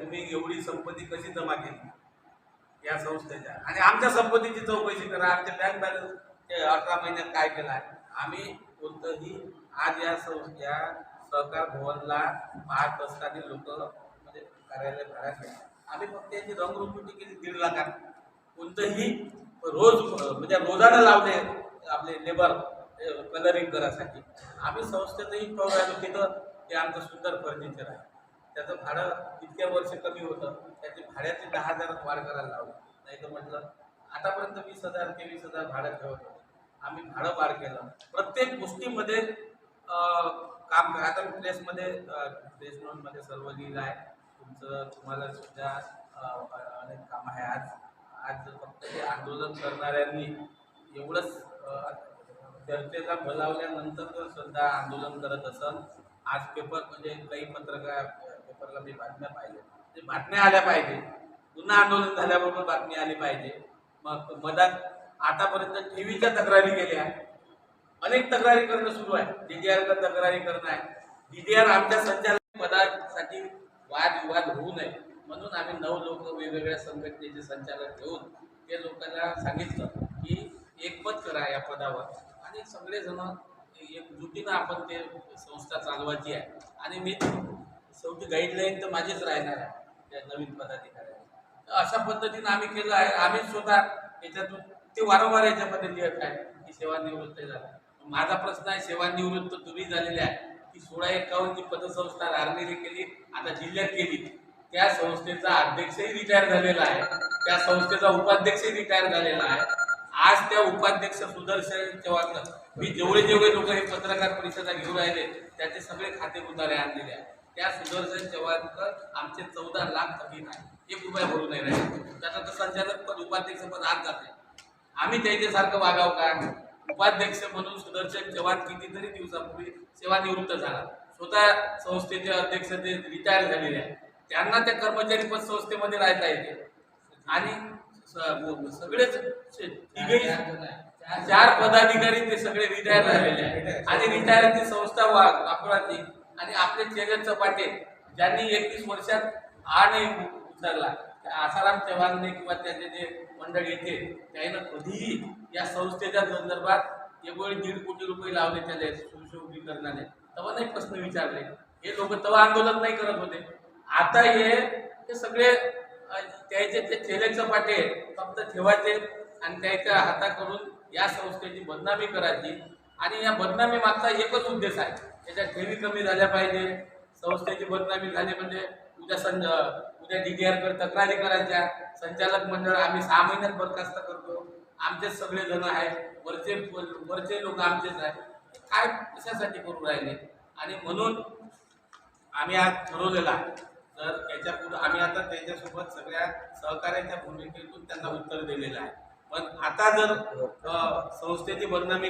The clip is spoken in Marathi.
तुम्ही एवढी संपत्ती कशी जमा केली? या संस्थेच्या. आणि आमच्या संपत्तीची चौकशी करा. आमच्या बँक बॅलन्स अठरा महिन्यात काय केला आम्ही कोणतंही आज या संस्था सहकार भवनला महाराष्ट्राने लोक म्हणजे कार्यालय भरायचे आम्ही फक्त याची रंगरूपी केली दीड लाखात. कोणतंही रोज म्हणजे रोजानं लावले आपले लेबर कलरिंग करायसाठी. आम्ही संस्थेतही प्रोग्राम तिथं ते आमचं सुंदर फर्निचर आहे. त्याचं भाडं इतक्या वर्ष कमी होतं त्याची भाड्याची दहा हजारात वाढ करायला लावली. नाही तर म्हटलं आतापर्यंत वीस हजार तेवीस हजार भाडं ठेवत होतो. आम्ही भाडं वाढ केलं. प्रत्येक गोष्टीमध्ये काम करा आता प्रेसमध्ये प्रेस नोटमध्ये सर्व लिहिलं आहे. तुमचं तुम्हाला सुद्धा अनेक काम आहे. आज आज फक्त हे आंदोलन करणाऱ्यांनी एवढंच चर्चेला बोलावल्यानंतर जर सुद्धा आंदोलन करत असल आज पेपर म्हणजे काही पत्रकार पेपरला मी बातम्या पाहिल्या. ते बातम्या आल्या पाहिजे. पुन्हा आंदोलन झाल्याबरोबर बातमी आली पाहिजे. मग मधात आतापर्यंत टीव्हीच्या तक्रारी केल्या. अनेक तक्रारी करणं सुरू आहे. डीडीआर तक्रारी करणं आहे. डीडीआर आमच्या संचालक पदासाठी वादविवाद होऊ नये. म्हणून आम्ही नऊ लोक वेगवेगळ्या संघटनेचे संचालक घेऊन ते लोकांना सांगितलं की एकमत करा या पदावर. आणि सगळेजण एकजुटीनं आपण ते संस्था चालवायची आहे. आणि मी शेवटी गाईडलाईन तर माझीच राहणार आहे त्या नवीन पदाधिकाऱ्यांना अशा पद्धतीनं आम्ही केलं आहे. आम्ही स्वतः याच्यातून ते वारंवार याच्यामध्ये लिहत आहे की सेवानिवृत्त झाला. माझा प्रश्न आहे सेवानिवृत्त तुम्ही झालेले आहे. की सोळा एकावन्नची पदसंस्था रारनेरी केली आता जिल्ह्यात केली. त्या संस्थेचा अध्यक्षही रिटायर झालेला आहे. त्या संस्थेचा उपाध्यक्षही रिटायर झालेला आहे. आज त्या उपाध्यक्ष सुदर्शन चव्हाण मी जेवढे जेवढे लोक हे पत्रकार परिषदा घेऊन राहिले त्याचे सगळे खाते उतारे आणलेले आहेत. त्या सुदर्शन चव्हाणकर आमचे चौदा लाख थकीत आहे. एक रुपया भरू नाही राहिले. त्याचा तर संचालक पद उपाध्यक्ष पद आज जाते. आम्ही त्याच्यासारखं वागावं का? उपाध्यक्ष म्हणून सुदर्शन चव्हाण कितीतरी दिवसापूर्वी सेवानिवृत्त झाला. स्वतः संस्थेचे अध्यक्ष ते रिटायर झालेले आहेत. त्यांना त्या कर्मचारी पद संस्थेमध्ये राहता येते. आणि सगळेच चार पदाधिकारी ते सगळे रिटायर झालेले आहेत. आणि रिटायरची संस्था वा वापराची आणि आपले चेले चपाटे ज्यांनी एकवीस वर्षात आणि उचलला. आसाराम चव्हाणने किंवा त्याचे जे मंडळ येते त्यानं कधीही या संस्थेच्या संदर्भात एवढे दीड कोटी रुपये लावले त्याला सुशोभीकरणाने. तेव्हा नाही प्रश्न विचारले. हे लोक तेव्हा आंदोलन नाही करत होते. आता हे सगळे त्याचे ते चेले चपाटे फक्त ठेवायचे आणि त्याच्या हाताकडून या संस्थेची बदनामी करायची. आणि या बदनामी मागचा एकच उद्देश आहे. त्याच्या ठेवी कमी झाल्या पाहिजे. संस्थेची बदनामी झाली म्हणजे उद्या संज उद्या डी डी आरकडे तक्रारी करायच्या. संचालक मंडळ आम्ही सहा महिन्यात बरखास्त करतो. आमचेच सगळे जण आहेत. वरचे वरचे लोक आमचेच आहेत. काय कशासाठी करू राहिले? आणि म्हणून आम्ही आज ठरवलेलं आहे. तर त्याच्या पुढे आम्ही आता त्याच्यासोबत सगळ्या सहकार्याच्या भूमिकेतून त्यांना उत्तर दिलेलं आहे. पण आता जर संस्थेची बदनामी